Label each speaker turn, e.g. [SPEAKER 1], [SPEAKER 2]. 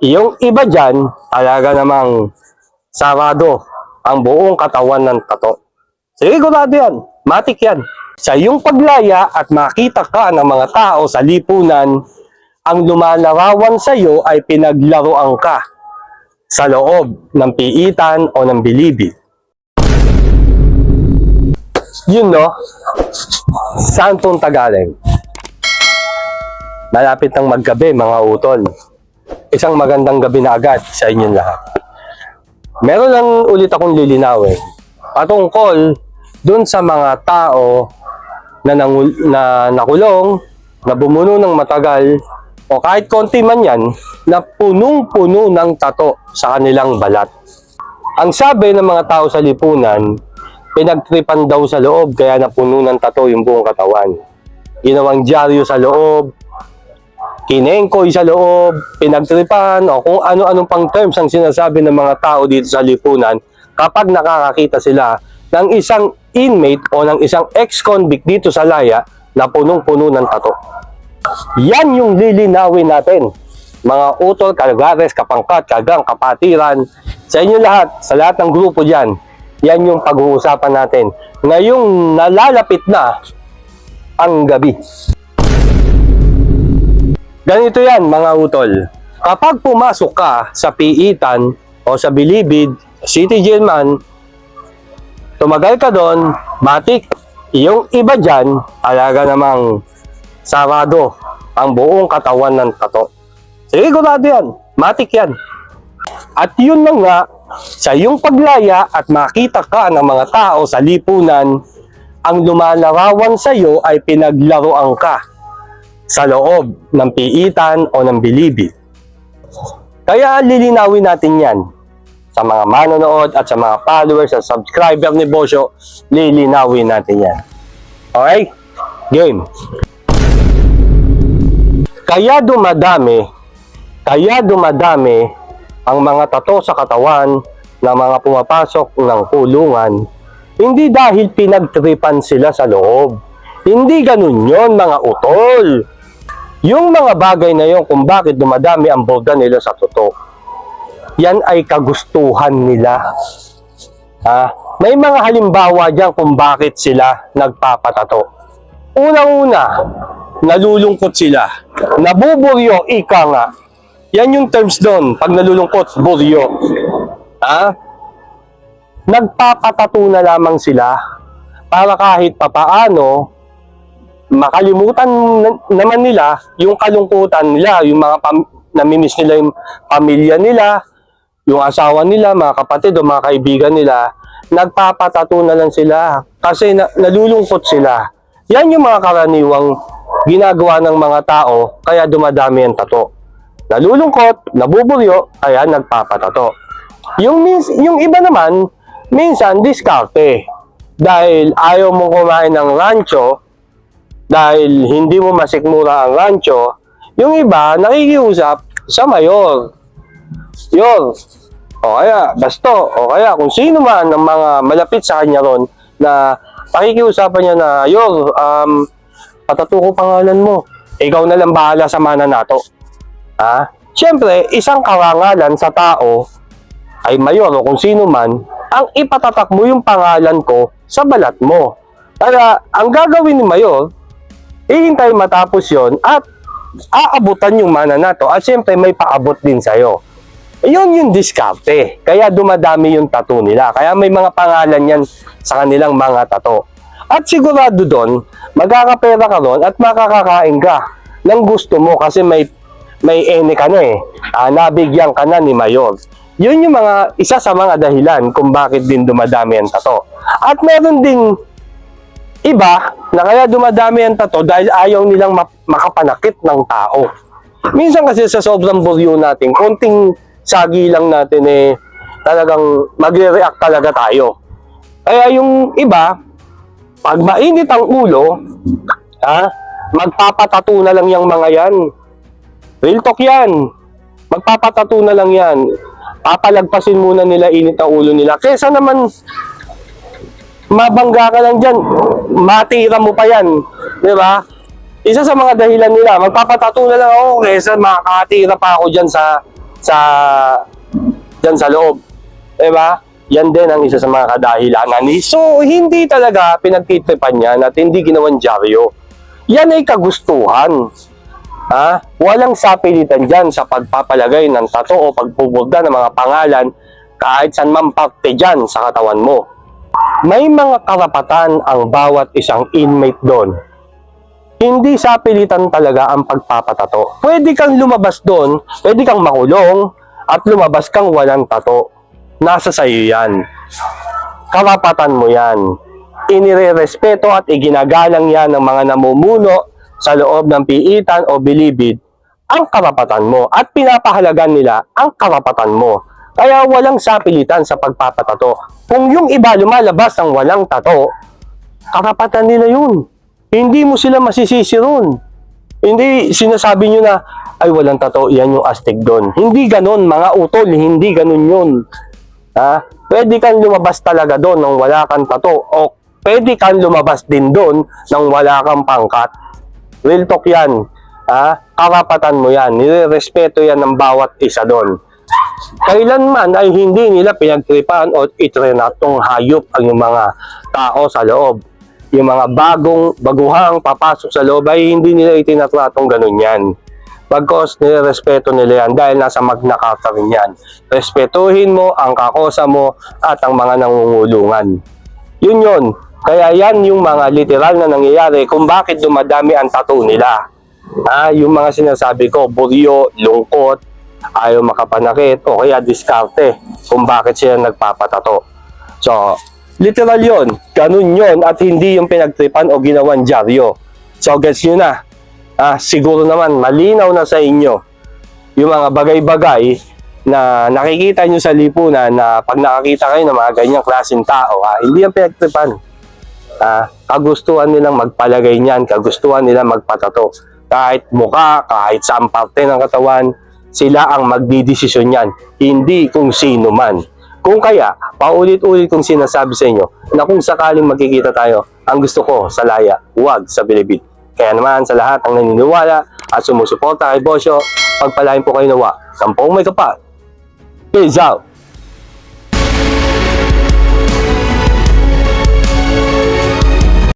[SPEAKER 1] Yung iba dyan, talaga namang sarado ang buong katawan ng tato. Sigurado yan. Matik yan. Sa iyong paglaya at makita ka ng mga tao sa lipunan, ang lumalarawan sa iyo ay pinaglaruan ka sa loob ng piitan o ng bilibid. Yun no, saan punta galing? Malapit ng maggabi mga utol. Isang magandang gabi na agad sa inyong lahat. Meron lang ulit akong lilinawin patungkol dun sa mga tao na, nangul- na nakulong, na bumuno ng matagal, o kahit konti man yan, na punong-puno ng tato sa kanilang balat. Ang sabi ng mga tao sa lipunan, pinagtripan daw sa loob kaya napuno ng tato yung buong katawan. Ginawang dyaryo sa loob, kinengkoy sa loob, pinagtripan, o kung ano-anong pang terms ang sinasabi ng mga tao dito sa lipunan kapag nakakakita sila ng isang inmate o ng isang ex-convict dito sa Laya na punong-puno ng tato. Yan yung lilinawin natin. Mga utol, kalgares, kapangkat, kagang, kapatiran, sa inyo lahat, sa lahat ng grupo dyan, yan yung pag-uusapan natin. Ngayong nalalapit na ang gabi. Ganito yan mga utol. Kapag pumasok ka sa piitan o sa bilibid, city man, tumagal ka doon, matik, yung iba dyan, talaga namang sarado ang buong katawan ng tato. Sigurado yan, matik yan. At yun na nga, sa iyong paglaya at makita ka ng mga tao sa lipunan, ang lumalarawan sa iyo ay pinaglaruan ka sa loob ng piitan o ng bilibid. Kaya lilinawin natin yan sa mga manonood at sa mga followers at subscriber ni Bosyo, lilinawin natin yan. Okay? Game. Kaya dumadami, kaya dumadami ang mga tato sa katawan ng mga pumapasok ng kulungan, hindi dahil pinagtripan sila sa loob. Hindi ganun yon mga utol. Yung mga bagay na yon kung bakit dumadami ang boga nila sa toto, yan ay kagustuhan nila. Ha? May mga halimbawa dyan kung bakit sila nagpapatato. Unang-una, nalulungkot sila. Nabuburyo, ika nga. Yan yung terms doon, pag nalulungkot, buryo. Ha? Nagpapatato na lamang sila para kahit papaano makalimutan na- naman nila yung kalungkutan nila, yung mga pam- namimiss nila yung pamilya nila, yung asawa nila, mga kapatid o mga kaibigan nila, nagpapatato na lang sila kasi na- nalulungkot sila. Yan yung mga karaniwang ginagawa ng mga tao kaya dumadami ang tato. Nalulungkot, nabuburyo, kaya nagpapatato. Yung, mins- yung iba naman, minsan diskarte. Dahil ayaw mong kumain ng rancho, dahil hindi mo masikmura ang rancho, yung iba nakikiusap sa mayor. Yun. O kaya, basto. O kaya, kung sino man ang mga malapit sa kanya ron na pakikiusapan niya na, Yor, um, patato ko pangalan mo. Ikaw na lang bahala sa mana nato. Ha? Siyempre, isang karangalan sa tao ay mayor o kung sino man, ang ipatatak mo yung pangalan ko sa balat mo. Kaya, ang gagawin ni mayor, hihintay matapos yon at aabutan yung mana nato at siyempre may paabot din sa'yo. Yun yung diskarte. Kaya dumadami yung tattoo nila. Kaya may mga pangalan yan sa kanilang mga tattoo. At sigurado doon, magkakapera ka doon at makakakain ka ng gusto mo kasi may may ene ka na eh. Ah, nabigyan ka na ni Mayor. Yun yung mga isa sa mga dahilan kung bakit din dumadami ang tato. At meron ding iba na kaya dumadami ang tato dahil ayaw nilang ma- makapanakit ng tao. Minsan kasi sa sobrang buryo natin, konting sagi lang natin eh, talagang magre-react talaga tayo. Kaya yung iba, pag mainit ang ulo, ha, magpapatato na lang yung mga yan. Real talk yan. Magpapatato na lang yan. Papalagpasin muna nila init ang ulo nila. Kesa naman, mabangga ka lang dyan, matira mo pa yan. Di ba? Isa sa mga dahilan nila, magpapatato na lang ako kesa makakatira pa ako dyan sa sa dyan sa loob. Diba? Yan din ang isa sa mga kadahilanan ni So, hindi talaga pinagtitripan yan at hindi ginawan dyaryo. Yan ay kagustuhan. Ha? Walang sapilitan dyan sa pagpapalagay ng tato o pagpuburda ng mga pangalan kahit saan man parte dyan sa katawan mo. May mga karapatan ang bawat isang inmate doon. Hindi sapilitan talaga ang pagpapatato. Pwede kang lumabas doon, pwede kang makulong, at lumabas kang walang tato. Nasa sayo yan. Karapatan mo yan. Inirerespeto at iginagalang yan ng mga namumuno sa loob ng piitan o bilibid ang karapatan mo at pinapahalagan nila ang karapatan mo. Kaya walang sapilitan sa pagpapatato. Kung yung iba lumalabas ng walang tato, karapatan nila yun. Hindi mo sila masisisi ron. Hindi sinasabi nyo na, ay walang tato, yan yung astig doon. Hindi ganon, mga utol, hindi ganon yun. Ha? Pwede kang lumabas talaga doon nang wala kang tato o pwede kang lumabas din doon nang wala kang pangkat. Real talk yan. Ha? Karapatan mo yan. Nirerespeto yan ng bawat isa doon. Kailanman ay hindi nila pinagtripan o itrenatong hayop ang mga tao sa loob. Yung mga bagong, baguhang papasok sa loob ay hindi nila itinatratong ganun yan. Pagkos nirerespeto nila yan dahil nasa Magna yan. Respetuhin mo ang kakosa mo at ang mga nangungulungan. Yun yun. Kaya yan yung mga literal na nangyayari kung bakit dumadami ang tattoo nila. Ah, yung mga sinasabi ko, buryo, lungkot, ayaw makapanakit, o kaya diskarte kung bakit sila nagpapatato. So, literal yon ganun yon at hindi yung pinagtripan o ginawan dyaryo. So, gets nyo na. Ah, siguro naman, malinaw na sa inyo yung mga bagay-bagay na nakikita nyo sa lipunan na pag nakakita kayo ng mga ganyang klaseng tao, ah, hindi yung pinagtripan. Ah, kagustuhan nilang magpalagay niyan, kagustuhan nilang magpatato. Kahit muka, kahit saan parte ng katawan, sila ang magdidesisyon niyan, hindi kung sino man. Kung kaya, paulit-ulit kong sinasabi sa inyo na kung sakaling magkikita tayo, ang gusto ko sa laya, huwag sa bilibid. Kaya naman sa lahat ng naniniwala at sumusuporta kay Bosyo, pagpalain po kayo nawa. Sampung may kapal. Peace out!